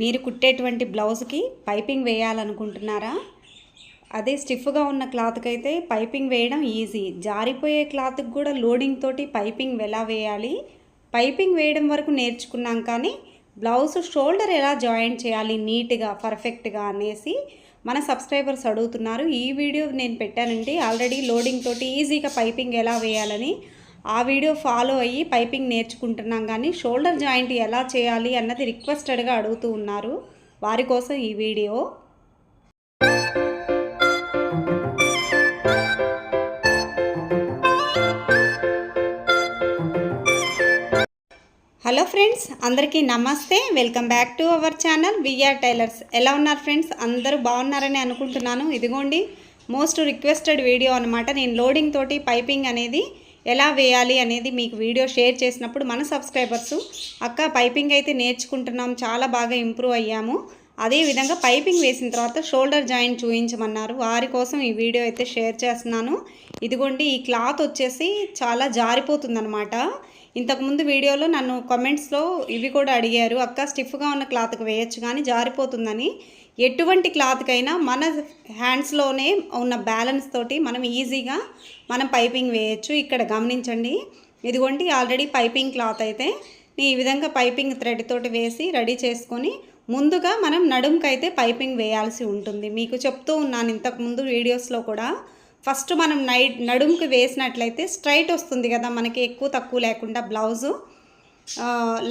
మీరు కుట్టేటువంటి బ్లౌజ్కి పైపింగ్ వేయాలనుకుంటున్నారా? అదే స్టిఫ్గా ఉన్న క్లాత్కి అయితే పైపింగ్ వేయడం ఈజీ. జారిపోయే క్లాత్కి కూడా లోడింగ్ తోటి పైపింగ్ ఎలా వేయాలి? పైపింగ్ వేయడం వరకు నేర్చుకున్నాం కానీ బ్లౌజ్ షోల్డర్ ఎలా జాయింట్ చేయాలి నీట్గా పర్ఫెక్ట్గా అనేసి మన సబ్స్క్రైబర్స్ అడుగుతున్నారు. ఈ వీడియో నేను పెట్టానండి. ఆల్రెడీ లోడింగ్ తోటి ఈజీగా పైపింగ్ ఎలా వేయాలని ఆ వీడియో ఫాలో అయ్యి పైపింగ్ నేర్చుకుంటున్నాం కానీ షోల్డర్ జాయింట్ ఎలా చేయాలి అన్నది రిక్వెస్టెడ్గా అడుగుతూ ఉన్నారు. వారి కోసం ఈ వీడియో. హలో ఫ్రెండ్స్ అందరికీ నమస్తే. Welcome back to our channel VR tailors. ఎలా ఉన్నారు ఫ్రెండ్స్? అందరూ బాగున్నారని అనుకుంటున్నాను. ఇదిగోండి మోస్ట్ రిక్వెస్టెడ్ వీడియో అనమాట నేను లోడింగ్ తోటి పైపింగ్ అనేది ఎలా వేయాలి అనేది మీకు వీడియో షేర్ చేసినప్పుడు మన సబ్స్క్రైబర్స్ అక్క పైపింగ్ అయితే నేర్చుకుంటున్నాం చాలా బాగా ఇంప్రూవ్ అయ్యాము. అదే విధంగా పైపింగ్ వేసిన తర్వాత షోల్డర్ జాయింట్ చూపించమన్నారు వారి కోసం ఈ వీడియో అయితే షేర్ చేస్తున్నాను. ఇదిగోండి ఈ క్లాత్ వచ్చేసి చాలా జారిపోతుందన్నమాట. ఇంతకుముందు వీడియోలో నన్ను కామెంట్స్లో ఇవి కూడా అడిగారు. అక్క స్టిఫ్గా ఉన్న క్లాత్కి వేయచ్చు కానీ జారిపోతుందని. ఎటువంటి క్లాత్కైనా మన హ్యాండ్స్లోనే ఉన్న బ్యాలెన్స్ తోటి మనం ఈజీగా మనం పైపింగ్ వేయచ్చు. ఇక్కడ గమనించండి. ఇదిగోండి ఆల్రెడీ పైపింగ్ క్లాత్ అయితే ఈ విధంగా పైపింగ్ థ్రెడ్ తోటి వేసి రెడీ చేసుకొని ముందుగా మనం నడుముకైతే పైపింగ్ వేయాల్సి ఉంటుంది. మీకు చెప్తూ ఉన్నాను ఇంతకుముందు వీడియోస్లో కూడా. ఫస్ట్ మనం నై నడుముకి వేసినట్లయితే స్ట్రైట్ వస్తుంది కదా మనకి ఎక్కువ తక్కువ లేకుండా బ్లౌజు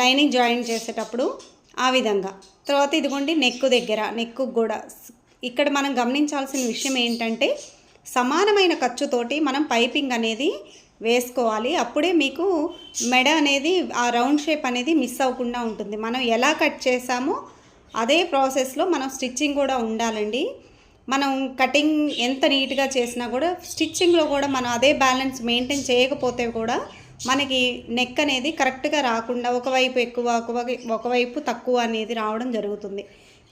లైనింగ్ జాయిన్ చేసేటప్పుడు ఆ విధంగా. తర్వాత ఇదిగోండి నెక్కు దగ్గర నెక్కు కూడా ఇక్కడ మనం గమనించాల్సిన విషయం ఏంటంటే సమానమైన ఖర్చుతోటి మనం పైపింగ్ అనేది వేసుకోవాలి. అప్పుడే మీకు మెడ అనేది ఆ రౌండ్ షేప్ అనేది మిస్ అవ్వకుండా ఉంటుంది. మనం ఎలా కట్ చేసామో అదే ప్రాసెస్లో మనం స్టిచ్చింగ్ కూడా ఉండాలండి. మనం కటింగ్ ఎంత నీట్గా చేసినా కూడా స్టిచ్చింగ్లో కూడా మనం అదే బ్యాలెన్స్ మెయింటైన్ చేయకపోతే కూడా మనకి నెక్ అనేది కరెక్ట్గా రాకుండా ఒకవైపు ఎక్కువ ఒకవైపు తక్కువ అనేది రావడం జరుగుతుంది.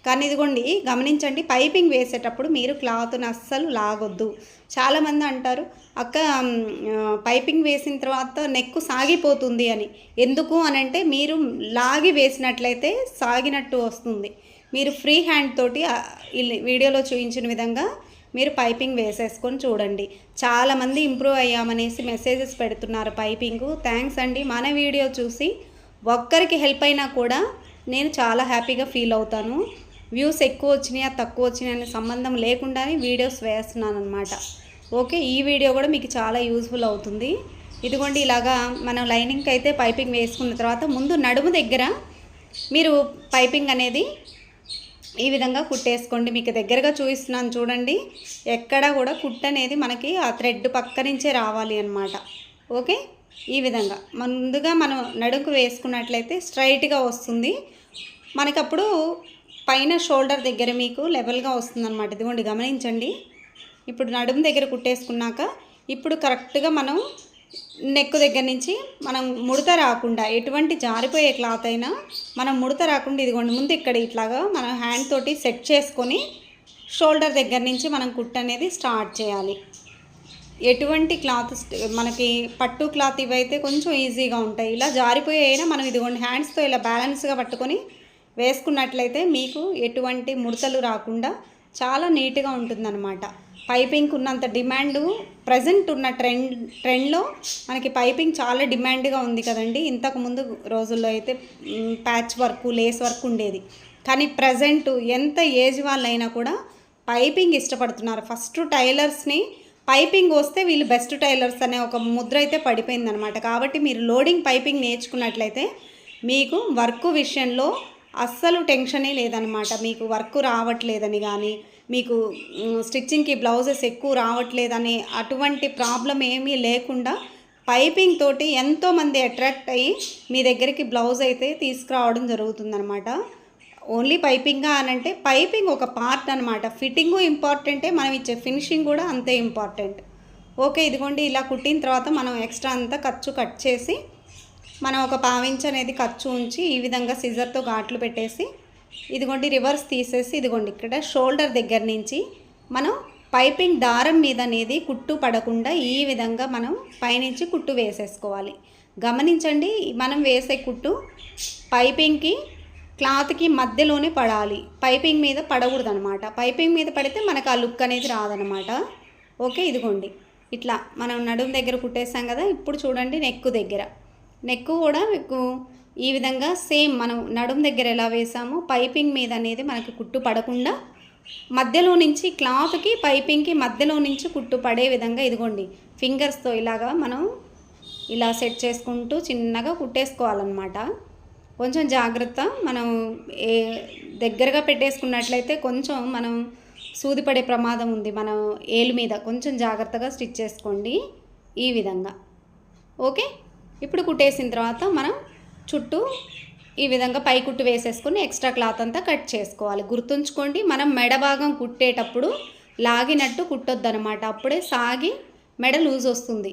కానీ ఇదిగోండి గమనించండి పైపింగ్ వేసేటప్పుడు మీరు క్లాత్ని అస్సలు లాగొద్దు. చాలామంది అంటారు అక్క పైపింగ్ వేసిన తర్వాత నెక్ సాగిపోతుంది అని. ఎందుకు అని అంటే మీరు లాగి వేసినట్లయితే సాగినట్టు వస్తుంది. మీరు ఫ్రీ హ్యాండ్ తోటి వీడియోలో చూపించిన విధంగా మీరు పైపింగ్ వేసేసుకొని చూడండి. చాలామంది ఇంప్రూవ్ అయ్యామనేసి మెసేజెస్ పెడుతున్నారు పైపింగ్. థ్యాంక్స్ అండి. మన వీడియో చూసి ఒక్కరికి హెల్ప్ అయినా కూడా నేను చాలా హ్యాపీగా ఫీల్ అవుతాను. వ్యూస్ ఎక్కువ వచ్చినాయా తక్కువ వచ్చినాయా అనే సంబంధం లేకుండానే వీడియోస్ వేస్తున్నాను అనమాట ఓకే ఈ వీడియో కూడా మీకు చాలా యూస్ఫుల్ అవుతుంది. ఇదిగోండి ఇలాగా మనం లైనింగ్కి అయితే పైపింగ్ వేసుకున్న తర్వాత ముందు నడుము దగ్గర మీరు పైపింగ్ అనేది ఈ విధంగా కుట్టేసుకోండి. మీకు దగ్గరగా చూపిస్తున్నాను చూడండి. ఎక్కడ కూడా కుట్ అనేది మనకి ఆ థ్రెడ్ పక్క నుంచే రావాలి అన్నమాట. ఓకే? ఈ విధంగా. ముందుగా మనం నడుముకు వేసుకున్నట్లయితే స్ట్రైట్గా వస్తుంది. మనకి అప్పుడు పైన షోల్డర్ దగ్గర మీకు లెవెల్గా వస్తుంది అనమాట ఇదిగోండి గమనించండి. ఇప్పుడు నడుము దగ్గర కుట్టేసుకున్నాక ఇప్పుడు కరెక్ట్గా మనం నెక్ దగ్గర నుంచి మనం ముడత రాకుండా ఎటువంటి జారిపోయే క్లాత్ అయినా మనం ముడత రాకుండా ఇదిగోండి ముందు ఇక్కడ ఇట్లాగా మనం హ్యాండ్ తోటి సెట్ చేసుకొని షోల్డర్ దగ్గర నుంచి మనం కుట్ అనేది స్టార్ట్ చేయాలి. ఎటువంటి క్లాత్ మనకి పట్టు క్లాత్ ఇవైతే కొంచెం ఈజీగా ఉంటాయి. ఇలా జారిపోయే అయినా మనం ఇదిగోండి హ్యాండ్స్తో ఇలా బ్యాలెన్స్గా పట్టుకొని వేసుకున్నట్లయితే మీకు ఎటువంటి ముడతలు రాకుండా చాలా నీట్గా ఉంటుందన్నమాట. పైపింగ్ ఉన్నంత డిమాండ్ ప్రజెంట్ ఉన్న ట్రెండ్ ట్రెండ్లో మనకి పైపింగ్ చాలా డిమాండ్గా ఉంది కదండి. ఇంతకుముందు రోజుల్లో అయితే ప్యాచ్ వర్క్ లేస్ వర్క్ ఉండేది. కానీ ప్రజెంట్ ఎంత ఏజ్ వాళ్ళైనా కూడా పైపింగ్ ఇష్టపడుతున్నారు. ఫస్ట్ టైలర్స్ని పైపింగ్ వస్తే వీళ్ళు బెస్ట్ టైలర్స్ అనే ఒక ముద్ర అయితే పడిపోయిందనమాట కాబట్టి మీరు లోడింగ్ పైపింగ్ నేర్చుకున్నట్లయితే మీకు వర్క్ విషయంలో అస్సలు టెన్షనే లేదనమాట మీకు వర్క్ రావట్లేదని కానీ మీకు స్టిచ్చింగ్కి బ్లౌజెస్ ఎక్కువ రావట్లేదని అటువంటి ప్రాబ్లం ఏమీ లేకుండా పైపింగ్ తోటి ఎంతోమంది అట్రాక్ట్ అయ్యి మీ దగ్గరికి బ్లౌజ్ అయితే తీసుకురావడం జరుగుతుందనమాట ఓన్లీ పైపింగా అని అంటే పైపింగ్ ఒక పార్ట్ అనమాట ఫిట్టింగు ఇంపార్టెంటే మనం ఇచ్చే ఫినిషింగ్ కూడా అంతే ఇంపార్టెంట్. ఓకే ఇదిగోండి ఇలా కుట్టిన తర్వాత మనం ఎక్స్ట్రా అంతా ఖర్చు కట్ చేసి మనం ఒక పావించ్ అనేది ఖర్చు ఉంచి ఈ విధంగా సిజర్తో ఘాట్లు పెట్టేసి ఇదిగోండి రివర్స్ తీసేసి ఇదిగోండి ఇక్కడ షోల్డర్ దగ్గర నుంచి మనం పైపింగ్ దారం మీద అనేది కుట్టు పడకుండా ఈ విధంగా మనం పైనుంచి కుట్టు వేసేసుకోవాలి. గమనించండి మనం వేసే కుట్టు పైపింగ్కి క్లాత్కి మధ్యలోనే పడాలి. పైపింగ్ మీద పడకూడదు అనమాట పైపింగ్ మీద పడితే మనకు ఆ లుక్ అనేది రాదనమాట ఓకే ఇదిగోండి. ఇట్లా మనం నడుము దగ్గర కుట్టేసాం కదా ఇప్పుడు చూడండి నెక్కు దగ్గర. నెక్కు కూడా మీకు ఈ విధంగా సేమ్ మనం నడుం దగ్గర ఎలా వేసామో పైపింగ్ మీద అనేది మనకి కుట్టు పడకుండా మధ్యలో నుంచి క్లాత్కి పైపింగ్కి మధ్యలో నుంచి కుట్టు పడే విధంగా ఇదిగోండి ఫింగర్స్తో ఇలాగా మనం ఇలా సెట్ చేసుకుంటూ చిన్నగా కుట్టేసుకోవాలన్నమాట. కొంచెం జాగ్రత్త మనం ఏ దగ్గరగా పెట్టేసుకున్నట్లయితే కొంచెం మనం సూది పడే ప్రమాదం ఉంది. మనం ఏలు మీద కొంచెం జాగ్రత్తగా స్టిచ్ చేసుకోండి ఈ విధంగా. ఓకే? ఇప్పుడు కుట్టేసిన తర్వాత మనం చుట్టూ ఈ విధంగా పై కుట్టు వేసేసుకొని ఎక్స్ట్రా క్లాత్ అంతా కట్ చేసుకోవాలి. గుర్తుంచుకోండి మనం మెడ భాగం కుట్టేటప్పుడు లాగినట్టు కుట్టొద్దు అనమాట అప్పుడే సాగి మెడ లూజ్ వస్తుంది.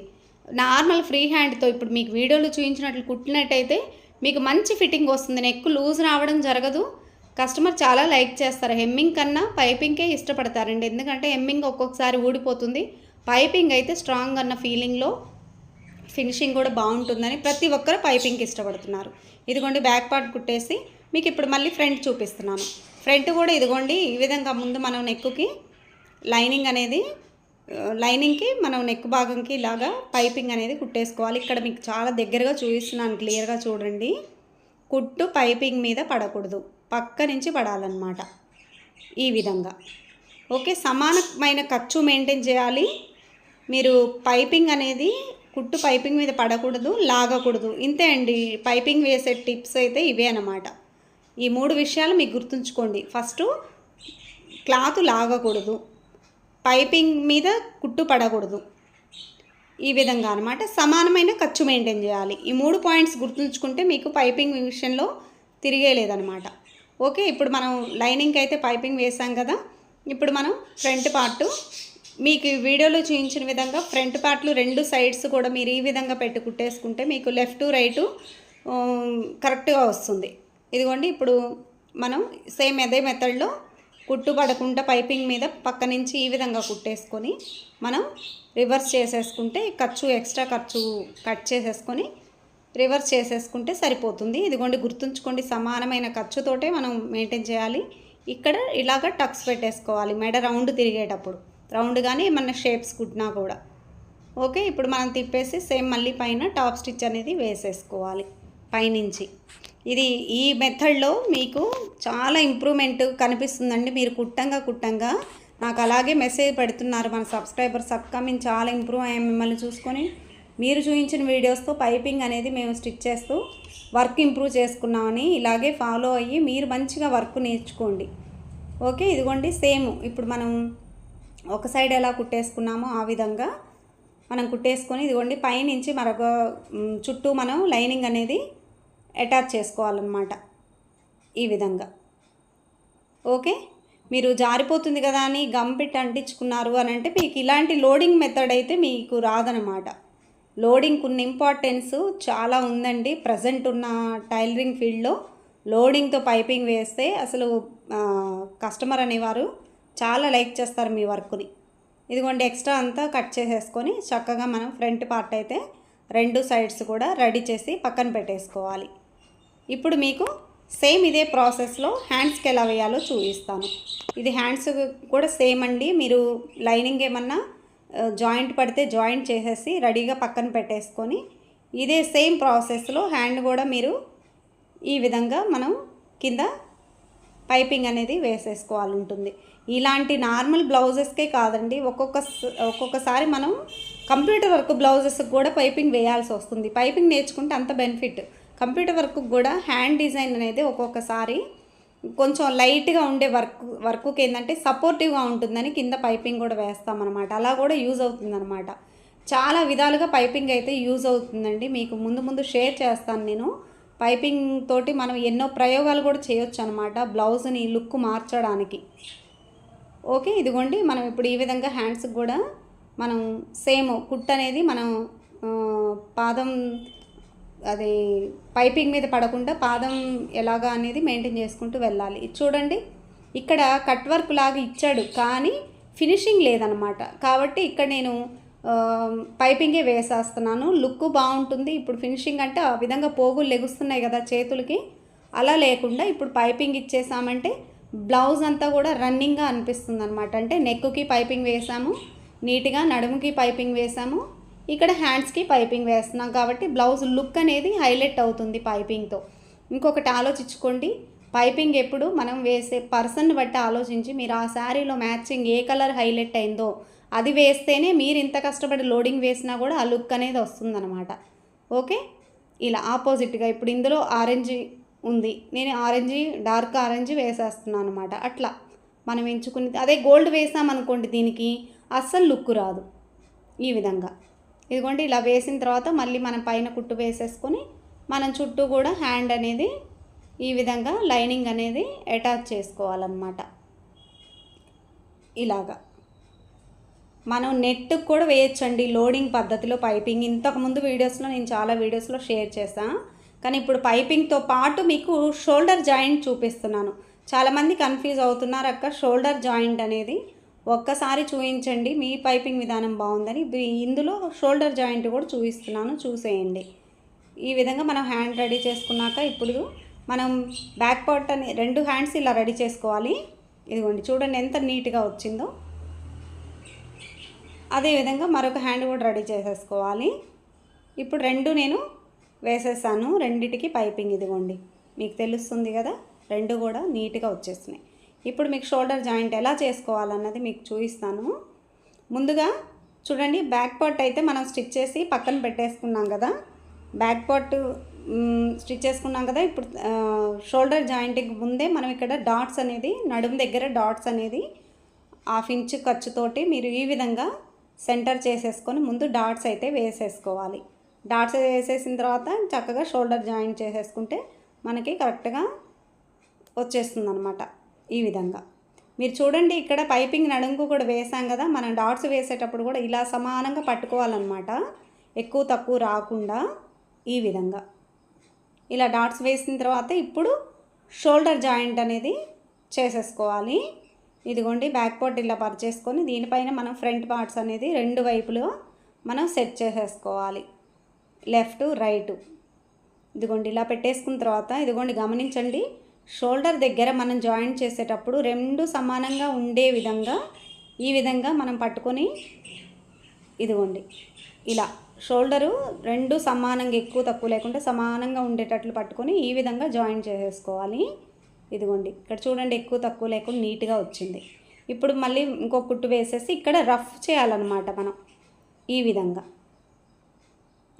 నార్మల్ ఫ్రీ హ్యాండ్తో ఇప్పుడు మీకు వీడియోలో చూపించినట్లు కుట్టినట్టయితే మీకు మంచి ఫిట్టింగ్ వస్తుంది. నెక్ లూజ్ రావడం జరగదు. కస్టమర్ చాలా లైక్ చేస్తారు. హెమ్మింగ్ కన్నా పైపింగ్కే ఇష్టపడతారండి. ఎందుకంటే హెమ్మింగ్ ఒక్కొక్కసారి ఊడిపోతుంది. పైపింగ్ అయితే స్ట్రాంగ్ అన్న ఫీలింగ్లో ఫినిషింగ్ కూడా బాగుంటుందని ప్రతి ఒక్కరు పైపింగ్కి ఇష్టపడుతున్నారు. ఇదిగోండి బ్యాక్ పార్ట్ కుట్టేసి మీకు ఇప్పుడు మళ్ళీ ఫ్రంట్ చూపిస్తున్నాను. ఫ్రంట్ కూడా ఇదిగోండి ఈ విధంగా ముందు మనం నెక్కుకి లైనింగ్ అనేది లైనింగ్కి మనం నెక్ భాగంకి ఇలాగా పైపింగ్ అనేది కుట్టేసుకోవాలి. ఇక్కడ మీకు చాలా దగ్గరగా చూపిస్తున్నాను క్లియర్గా చూడండి. కుట్టు పైపింగ్ మీద పడకూడదు పక్క నుంచి పడాలన్నమాట ఈ విధంగా. ఓకే సమానమైన ఖర్చు మెయింటైన్ చేయాలి. మీరు పైపింగ్ అనేది కుట్టు పైపింగ్ మీద పడకూడదు లాగకూడదు. ఇంతే అండి. పైపింగ్ వేసే టిప్స్ అయితే ఇవే అన్నమాట. ఈ మూడు విషయాలు మీకు గుర్తుంచుకోండి. First cloth లాగకూడదు. పైపింగ్ మీద కుట్టు పడకూడదు. ఈ విధంగా అనమాట సమానమైన ఖర్చు మెయింటైన్ చేయాలి. ఈ మూడు పాయింట్స్ గుర్తుంచుకుంటే మీకు పైపింగ్ విషయంలో తిరిగే లేదనమాట ఓకే ఇప్పుడు మనం లైనింగ్కి అయితే పైపింగ్ వేసాం కదా. ఇప్పుడు మనం ఫ్రంట్ పార్ట్ మీకు ఈ వీడియోలో చూపించిన విధంగా ఫ్రంట్ పార్ట్లు రెండు సైడ్స్ కూడా మీరు ఈ విధంగా పెట్టి కుట్టేసుకుంటే మీకు లెఫ్ట్ రైటు కరెక్ట్గా వస్తుంది. ఇదిగోండి ఇప్పుడు మనం సేమ్ అదే మెథడ్లో కుట్టు పడకుండా పైపింగ్ మీద పక్క నుంచి ఈ విధంగా కుట్టేసుకొని మనం రివర్స్ చేసేసుకుంటే ఖర్చు ఎక్స్ట్రా ఖర్చు కట్ చేసేసుకొని రివర్స్ చేసేసుకుంటే సరిపోతుంది. ఇదిగోండి గుర్తుంచుకోండి సమానమైన ఖర్చుతోటే మనం మెయింటైన్ చేయాలి. ఇక్కడ ఇలాగ టక్స్ పెట్టేసుకోవాలి మెడ రౌండ్ తిరిగేటప్పుడు. రౌండ్ కానీ ఏమన్నా షేప్స్ కుట్టినా కూడా. ఓకే ఇప్పుడు మనం తిప్పేసి సేమ్ మళ్ళీ పైన టాప్ స్టిచ్ అనేది వేసేసుకోవాలి పైనుంచి. ఇది ఈ మెథడ్లో మీకు చాలా ఇంప్రూవ్మెంట్ కనిపిస్తుందండి. మీరు కుట్టంగా కుట్టంగా నాకు అలాగే మెసేజ్ పెడుతున్నారు. మన సబ్స్క్రైబర్స్ అక్క మేము చాలా ఇంప్రూవ్ అయ్యాం మిమ్మల్ని చూసుకొని. మీరు చూపించిన వీడియోస్తో పైపింగ్ అనేది మేము స్టిచ్ చేస్తూ వర్క్ ఇంప్రూవ్ చేసుకున్నామని ఇలాగే ఫాలో అయ్యి మీరు మంచిగా వర్క్ నేర్చుకోండి. ఓకే ఇదిగోండి సేమ్. ఇప్పుడు మనం ఒక సైడ్ ఎలా కుట్టేసుకున్నామో ఆ విధంగా మనం కుట్టేసుకొని ఇదిగోండి పైనుంచి మరొక చుట్టూ మనం లైనింగ్ అనేది అటాచ్ చేసుకోవాలన్నమాట. ఈ విధంగా. ఓకే? మీరు జారిపోతుంది కదా అని గమ్ పెట్టి అంటించుకున్నారు అని అంటే మీకు ఇలాంటి లోడింగ్ మెథడ్ అయితే మీకు రాదనమాట లోడింగ్కి ఉన్న ఇంపార్టెన్స్ చాలా ఉందండి. ప్రజెంట్ ఉన్న టైలరింగ్ ఫీల్డ్లో లోడింగ్తో పైపింగ్ వేస్తే అసలు కస్టమర్ అనేవారు చాలా లైక్ చేస్తారు మీ వర్క్ని. ఇదిగోండి ఎక్స్ట్రా అంతా కట్ చేసేసుకొని చక్కగా మనం ఫ్రంట్ పార్ట్ అయితే రెండు సైడ్స్ కూడా రెడీ చేసి పక్కన పెట్టేసుకోవాలి. ఇప్పుడు మీకు సేమ్ ఇదే ప్రాసెస్లో హ్యాండ్స్కి ఎలా వేయాలో చూపిస్తాను. ఇది హ్యాండ్స్ కూడా సేమ్ అండి. మీరు లైనింగ్ ఏమన్నా జాయింట్ పడితే జాయింట్ చేసేసి రెడీగా పక్కన పెట్టేసుకొని ఇదే సేమ్ ప్రాసెస్లో హ్యాండ్ కూడా మీరు ఈ విధంగా మనం కింద పైపింగ్ అనేది వేసేసుకోవాలి ఉంటుంది. ఇలాంటి నార్మల్ బ్లౌజెస్కే కాదండి. ఒక్కొక్క స- ఒక్కొక్కసారి మనం కంప్యూటర్ వర్క్ బ్లౌజెస్కి కూడా పైపింగ్ వేయాల్సి వస్తుంది. పైపింగ్ నేర్చుకుంటే అంత బెనిఫిట్. కంప్యూటర్ వర్క్ కూడా హ్యాండ్ డిజైన్ అనేది ఒక్కొక్కసారి కొంచెం లైట్గా ఉండే వర్క్ వర్క్కి ఏంటంటే సపోర్టివ్గా ఉంటుందని కింద పైపింగ్ కూడా వేస్తామన్నమాట. అలా కూడా యూజ్ అవుతుందన్నమాట. చాలా విధాలుగా పైపింగ్ అయితే యూజ్ అవుతుందండి. మీకు ముందు ముందు షేర్ చేస్తాను నేను. పైపింగ్ తోటి మనం ఎన్నో ప్రయోగాలు కూడా చేయొచ్చు అనమాట బ్లౌజ్ని లుక్ మార్చడానికి. ఓకే ఇదిగోండి. మనం ఇప్పుడు ఈ విధంగా హ్యాండ్స్కి కూడా మనం సేమ్ కుట్ అనేది మనం పాదం అది పైపింగ్ మీద పడకుండా పాదం ఎలాగా అనేది మెయింటైన్ చేసుకుంటూ వెళ్ళాలి. చూడండి. ఇక్కడ కట్ వర్క్ లాగా ఇచ్చాడు కానీ ఫినిషింగ్ లేదనమాట. కాబట్టి ఇక్కడ నేను పైపింగే వేసేస్తున్నాను. లుక్ బాగుంటుంది. ఇప్పుడు ఫినిషింగ్ అంటే ఆ విధంగా పోగులు లెగుస్తున్నాయి కదా చేతులకి. అలా లేకుండా ఇప్పుడు పైపింగ్ ఇచ్చేసామంటే బ్లౌజ్ అంతా కూడా రన్నింగ్గా అనిపిస్తుంది అనమాట అంటే నెక్కి పైపింగ్ వేసాము నీట్గా నడుముకి పైపింగ్ వేసాము ఇక్కడ హ్యాండ్స్కి పైపింగ్ వేస్తున్నాం కాబట్టి బ్లౌజ్ లుక్ అనేది హైలైట్ అవుతుంది పైపింగ్తో. ఇంకొకటి ఆలోచించుకోండి పైపింగ్ ఎప్పుడు మనం వేసే పర్సన్ బట్టి ఆలోచించి మీరు ఆ శారీలో మ్యాచింగ్ ఏ కలర్ హైలైట్ అయిందో అది వేస్తేనే మీరు ఇంత కష్టపడి లోడింగ్ వేసినా కూడా ఆ లుక్ అనేది వస్తుందన్నమాట. ఓకే? ఇలా ఆపోజిట్గా ఇప్పుడు ఇందులో ఆరెంజ్ ఉంది. నేను ఆరెంజ్ డార్క్ ఆరెంజ్ వేసేస్తున్నాను అనమాట అట్లా మనం ఎంచుకుని అదే గోల్డ్ వేసామనుకోండి దీనికి అస్సలు లుక్ రాదు ఈ విధంగా. ఇదిగోండి ఇలా వేసిన తర్వాత మళ్ళీ మనం పైన కుట్టు వేసేసుకొని మనం చుట్టూ కూడా హ్యాండ్ అనేది ఈ విధంగా లైనింగ్ అనేది అటాచ్ చేసుకోవాలన్నమాట. ఇలాగా. మనం నెట్ కూడా వేయచ్చండి. లోడింగ్ పద్ధతిలో పైపింగ్. ఇంతకుముందు వీడియోస్లో నేను చాలా వీడియోస్లో షేర్ చేశాను కానీ ఇప్పుడు పైపింగ్తో పాటు మీకు షోల్డర్ జాయింట్ చూపిస్తున్నాను. చాలామంది కన్ఫ్యూజ్ అవుతున్నారు అక్క షోల్డర్ జాయింట్ అనేది ఒక్కసారి చూపించండి మీ పైపింగ్ విధానం బాగుందని. ఇందులో షోల్డర్ జాయింట్ కూడా చూపిస్తున్నాను చూసేయండి. ఈ విధంగా మనం హ్యాండ్ రెడీ చేసుకున్నాక ఇప్పుడు మనం బ్యాక్ పార్ట్ అని రెండు హ్యాండ్స్ ఇలా రెడీ చేసుకోవాలి. ఇదిగోండి చూడండి ఎంత నీట్గా వచ్చిందో. అదేవిధంగా మరొక హ్యాండ్ కూడా రెడీ చేసేసుకోవాలి. ఇప్పుడు రెండు నేను వేసేసాను. రెండిటికి పైపింగ్ ఇదిగోండి. మీకు తెలుస్తుంది కదా? రెండు కూడా నీట్గా వచ్చేసినాయి ఇప్పుడు మీకు షోల్డర్ జాయింట్ ఎలా చేసుకోవాలన్నది మీకు చూపిస్తాను. ముందుగా చూడండి బ్యాక్ పార్ట్ అయితే మనం స్టిచ్ చేసి పక్కన పెట్టేసుకున్నాం కదా? బ్యాక్ పార్ట్ స్టిచ్ చేసుకున్నాం కదా? ఇప్పుడు షోల్డర్ జాయింట్కి ముందే మనం ఇక్కడ డాట్స్ అనేది నడుము దగ్గర డాట్స్ అనేది హాఫ్ ఇంచ్ ఖర్చుతోటి మీరు ఈ విధంగా సెంటర్ చేసేసుకొని ముందు డాట్స్ అయితే వేసేసుకోవాలి. డాట్స్ వేసేసిన తర్వాత చక్కగా షోల్డర్ జాయింట్ చేసేసుకుంటే మనకి కరెక్ట్గా వచ్చేస్తుంది అనమాట ఈ విధంగా. మీరు చూడండి ఇక్కడ పైపింగ్ నడుంకు కూడా వేసాం కదా మనం డాట్స్ వేసేటప్పుడు కూడా ఇలా సమానంగా పట్టుకోవాలన్నమాట. ఎక్కువ తక్కువ రాకుండా ఈ విధంగా. ఇలా డాట్స్ వేసిన తర్వాత ఇప్పుడు షోల్డర్ జాయింట్ అనేది చేసేసుకోవాలి. ఇదిగోండి బ్యాక్ పార్ట్ ఇలా పరిచేసుకొని దీనిపైన మనం ఫ్రంట్ పార్ట్స్ అనేది రెండు వైపులో మనం సెట్ చేసేసుకోవాలి. Left right. ఇదిగోండి ఇలా పెట్టేసుకున్న తర్వాత ఇదిగోండి గమనించండి. షోల్డర్ దగ్గర మనం జాయింట్ చేసేటప్పుడు రెండు సమానంగా ఉండే విధంగా ఈ విధంగా మనం పట్టుకొని ఇదిగోండి ఇలా షోల్డరు రెండు సమానంగా ఎక్కువ తక్కువ లేకుండా సమానంగా ఉండేటట్లు పట్టుకొని ఈ విధంగా జాయింట్ చేసేసుకోవాలి ఇదిగోండి ఇక్కడ చూడండి ఎక్కువ తక్కువ లేకుండా నీట్గా వచ్చింది. ఇప్పుడు మళ్ళీ ఇంకో కుట్టు వేసేసి ఇక్కడ రఫ్ చేయాలన్నమాట మనం ఈ విధంగా.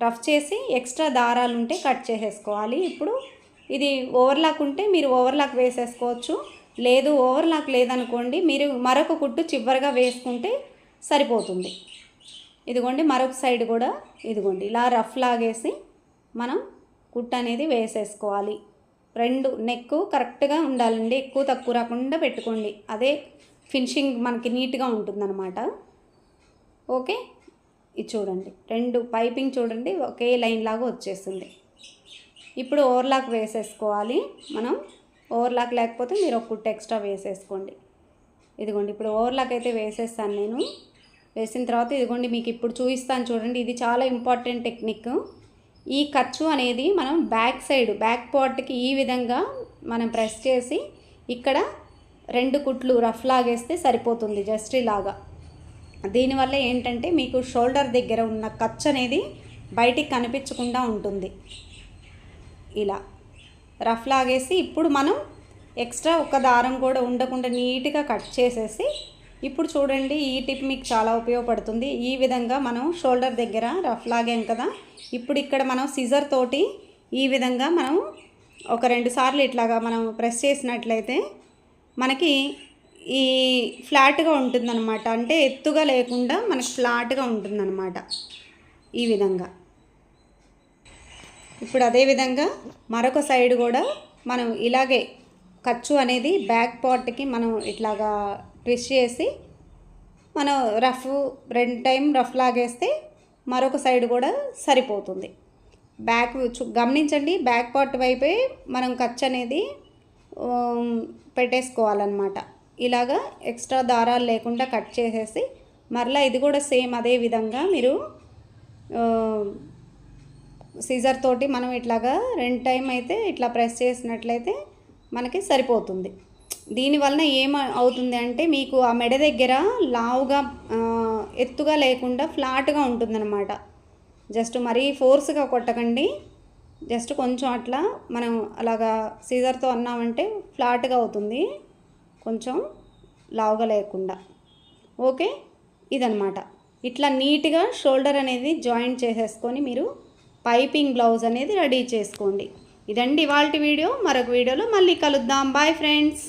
రఫ్ చేసి ఎక్స్ట్రా దారాలు ఉంటే కట్ చేసేసుకోవాలి. ఇప్పుడు ఇది ఓవర్లాక్ ఉంటే మీరు ఓవర్లాక్ వేసేసుకోవచ్చు. లేదు ఓవర్లాక్ లేదనుకోండి మీరు మరొక కుట్టు చివరిగా వేసుకుంటే సరిపోతుంది. ఇదిగోండి మరొక సైడ్ కూడా ఇదిగోండి ఇలా రఫ్ లాగేసి మనం కుట్టు అనేది వేసేసుకోవాలి. రెండు నెక్ కరెక్ట్గా ఉండాలండి ఎక్కువ తక్కువ రాకుండా పెట్టుకోండి. అదే ఫినిషింగ్ మనకి నీట్గా ఉంటుందన్నమాట. ఓకే? ఇది చూడండి. రెండు పైపింగ్ చూడండి ఒకే లైన్ లాగా వచ్చేస్తుంది. ఇప్పుడు ఓవర్లాక్ వేసేసుకోవాలి మనం. ఓవర్లాక్ లేకపోతే మీరు ఒక కుట్ట ఎక్స్ట్రా వేసేసుకోండి. ఇదిగోండి ఇప్పుడు ఓవర్లాక్ అయితే వేసేస్తాను నేను. వేసిన తర్వాత ఇదిగోండి మీకు ఇప్పుడు చూపిస్తాను చూడండి ఇది చాలా ఇంపార్టెంట్ టెక్నిక్. ఈ ఖర్చు అనేది మనం బ్యాక్ సైడ్ బ్యాక్ పార్ట్కి ఈ విధంగా మనం ప్రెస్ చేసి ఇక్కడ రెండు కుట్లు రఫ్ లాగేస్తే సరిపోతుంది జస్ట్ ఇలాగా. దీనివల్ల ఏంటంటే మీకు షోల్డర్ దగ్గర ఉన్న ఖర్చు అనేది బయటికి కనిపించకుండా ఉంటుంది. ఇలా రఫ్ లాగేసి ఇప్పుడు మనం ఎక్స్ట్రా ఒక దారం కూడా ఉండకుండా నీట్గా కట్ చేసేసి ఇప్పుడు చూడండి ఈ టిప్ మీకు చాలా ఉపయోగపడుతుంది. ఈ విధంగా మనం షోల్డర్ దగ్గర రఫ్ లాగాం కదా. ఇప్పుడు ఇక్కడ మనం సిజర్ తోటి ఈ విధంగా మనం ఒక రెండు సార్లు ఇట్లాగా మనం ప్రెస్ చేసినట్లయితే మనకి ఈ ఫ్లాట్గా ఉంటుందన్నమాట. అంటే ఎత్తుగా లేకుండా మనకు ఫ్లాట్గా ఉంటుందన్నమాట ఈ విధంగా. ఇప్పుడు అదే విధంగా మరొక సైడ్ కూడా మనం ఇలాగే ఖర్చు అనేది బ్యాక్ పార్ట్కి మనం ఇట్లాగా ట్విస్ట్ చేసి మనం రఫ్ రెండు టైం రఫ్ లాగేస్తే మరొక సైడ్ కూడా సరిపోతుంది. బ్యాక్ గమనించండి బ్యాక్ పార్ట్ వైపే మనం ఖర్చు అనేది పెట్టేసుకోవాలన్నమాట. ఇలాగా ఎక్స్ట్రా దారాలు లేకుండా కట్ చేసేసి మరలా ఇది కూడా సేమ్ అదే విధంగా మీరు సీజర్ తోటి మనం ఇట్లాగా రెండు టైం అయితే ఇట్లా ప్రెస్ చేసినట్లయితే మనకి సరిపోతుంది. దీనివలన ఏం అవుతుంది అంటే మీకు ఆ మెడ దగ్గర లావుగా ఎత్తుగా లేకుండా ఫ్లాట్గా ఉంటుందన్నమాట. జస్ట్ మరీ ఫోర్స్గా కొట్టకండి. జస్ట్ కొంచెం అట్లా మనం అలాగా సీజర్తో అన్నామంటే ఫ్లాట్గా అవుతుంది. కొంచెం లావుగా లేకుండా ఓకే? ఇదనమాట ఇట్లా నీట్గా షోల్డర్ అనేది జాయింట్ చేసేసుకొని మీరు పైపింగ్ బ్లౌజ్ అనేది రెడీ చేసుకోండి. ఇదండి ఇవాళ వీడియో. మరొక వీడియోలో మళ్ళీ కలుద్దాం. Bye friends.